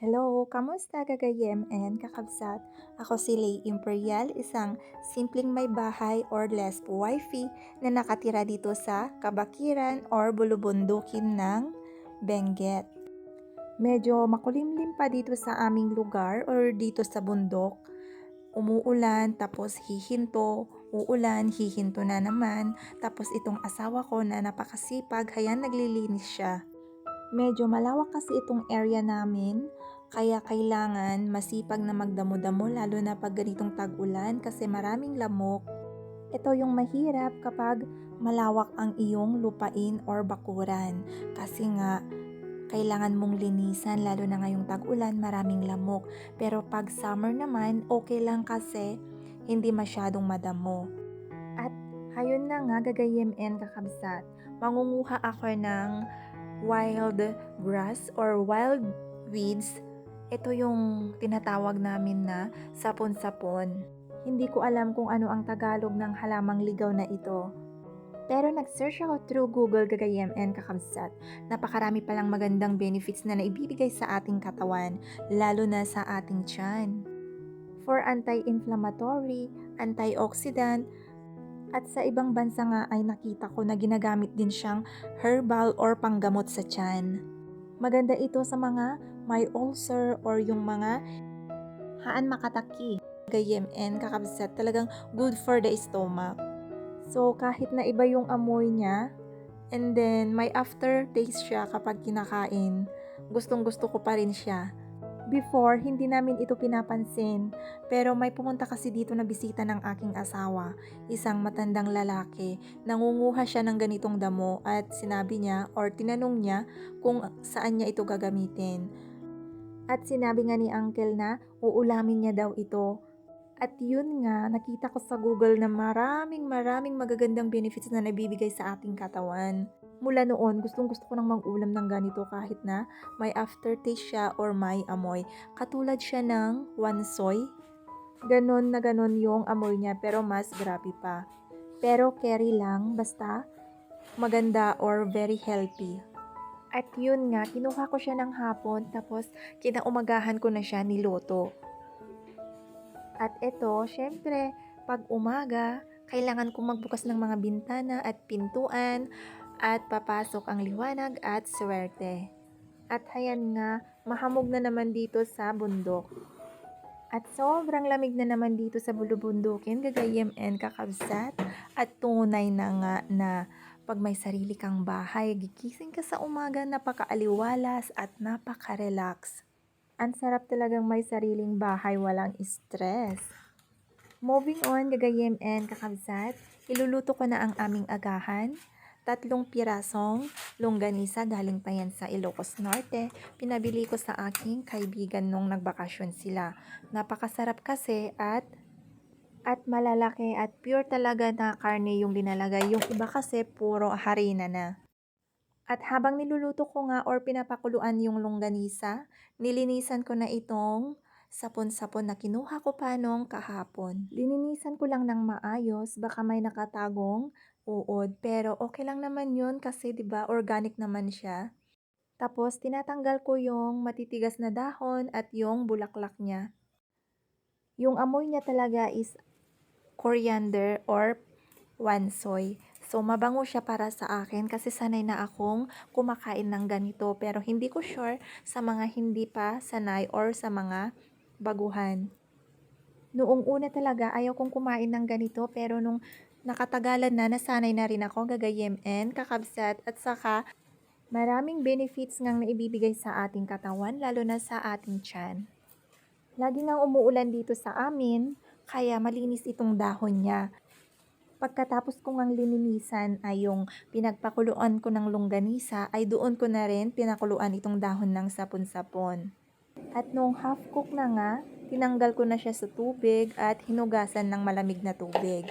Hello, kamusta kagayem and kakabsat? Ako si Lay Imperial, isang simpleng may bahay or lesb wifey na nakatira dito sa Kabakiran or Bulubundukin ng Benguet. Medyo makulimlim pa dito sa aming lugar or dito sa bundok. Umuulan, tapos hihinto, uulan, hihinto na naman. Tapos itong asawa ko na napakasipag, kaya naglilinis siya. Medyo malawak kasi itong area namin, kaya kailangan masipag na magdamo-damo lalo na pag ganitong tag-ulan kasi maraming lamok. Ito yung mahirap kapag malawak ang iyong lupain or bakuran kasi nga kailangan mong linisan lalo na ngayong tag-ulan maraming lamok. Pero pag summer naman okay lang kasi hindi masyadong madamo. At hayon na nga gagayem and kakabsat, mangunguha ako ng wild grass or wild weeds, ito yung tinatawag namin na sapon-sapon. Hindi ko alam kung ano ang Tagalog ng halamang ligaw na ito. Pero nag-search ako through Google gagayem and kakamsat. Napakarami palang magandang benefits na naibibigay sa ating katawan, lalo na sa ating tiyan. For anti-inflammatory, antioxidant, at sa ibang bansa nga ay nakita ko na ginagamit din siyang herbal or panggamot sa tiyan. Maganda ito sa mga may ulcer or yung mga haan makataki. Gayem and kakabsat talagang good for the stomach. So kahit na iba yung amoy niya, and then may aftertaste siya kapag kinakain, gustong gusto ko pa rin siya. Before, hindi namin ito pinapansin. Pero may pumunta kasi dito na bisita ng aking asawa, isang matandang lalaki. Nangunguha siya ng ganitong damo at sinabi niya or tinanong niya kung saan niya ito gagamitin. At sinabi nga ni uncle na uulamin niya daw ito. At yun nga, nakita ko sa Google na maraming maraming magagandang benefits na nabibigay sa ating katawan mula noon, gustong gusto ko nang mag-ulam ng ganito kahit na may aftertaste siya or may amoy. Katulad siya ng wansoy. Ganon na ganon yung amoy niya pero mas grabe pa. Pero carry lang, basta maganda or very healthy. At yun nga, kinuha ko siya ng hapon tapos kinaumagahan ko na siya niloto. At ito, syempre, pag umaga, kailangan kong magbukas ng mga bintana at pintuan at papasok ang liwanag at swerte. At hayan nga, mahamog na naman dito sa bundok. At sobrang lamig na naman dito sa bulubundukin, gagayem and kakabsat. At tunay na nga na pag may sarili kang bahay, gigising ka sa umaga, napakaaliwalas at napaka-relax. Ang sarap talagang may sariling bahay, walang stress. Moving on, gagayem and kakabsat, iluluto ko na ang aming agahan tatlong pirasong longganisa galing pa yan sa Ilocos Norte. Pinabili ko sa aking kaibigan nung nagbakasyon sila. Napakasarap kasi at at malalaki at pure talaga na karne yung linalagay. Yung iba kasi puro harina na. At habang niluluto ko nga or pinapakuluan yung longganisa, nilinisan ko na itong sapon-sapon na kinuha ko pa nung kahapon. Lininisan ko lang ng maayos, baka may nakatagong uod. Pero okay lang naman yun kasi 'di ba organic naman siya. Tapos tinatanggal ko yung matitigas na dahon at yung bulaklak niya. Yung amoy niya talaga is coriander or wansoy. So mabango siya para sa akin kasi sanay na akong kumakain ng ganito pero hindi ko sure sa mga hindi pa sanay or sa mga baguhan. Noong una talaga ayaw kong kumain ng ganito pero nung nakatagalan na nasanay na rin ako gagayem and kakabsat at saka maraming benefits ngang naibibigay sa ating katawan lalo na sa ating tiyan. Lagi nang umuulan dito sa amin kaya malinis itong dahon niya. Pagkatapos ko ngang lininisan ay yung pinagpakuluan ko ng longganisa ay doon ko na rin pinakuluan itong dahon ng sapon-sapon. At nung half cook na nga, tinanggal ko na siya sa tubig at hinugasan ng malamig na tubig.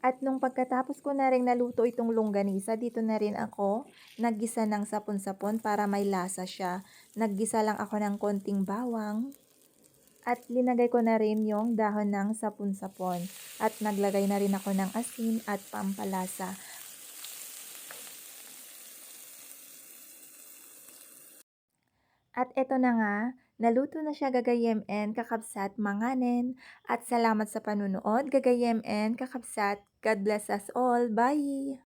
At nung pagkatapos ko na rin naluto itong longganisa, dito na rin ako naggisa ng sapon-sapon para may lasa siya. Naggisa lang ako ng konting bawang. At linagay ko na rin yung dahon ng sapon-sapon. At naglagay na rin ako ng asin at pampalasa. At eto na nga, naluto na siya gagayem and kakabsat manganen. At salamat sa panunood gagayem and kakabsat. God bless us all. Bye!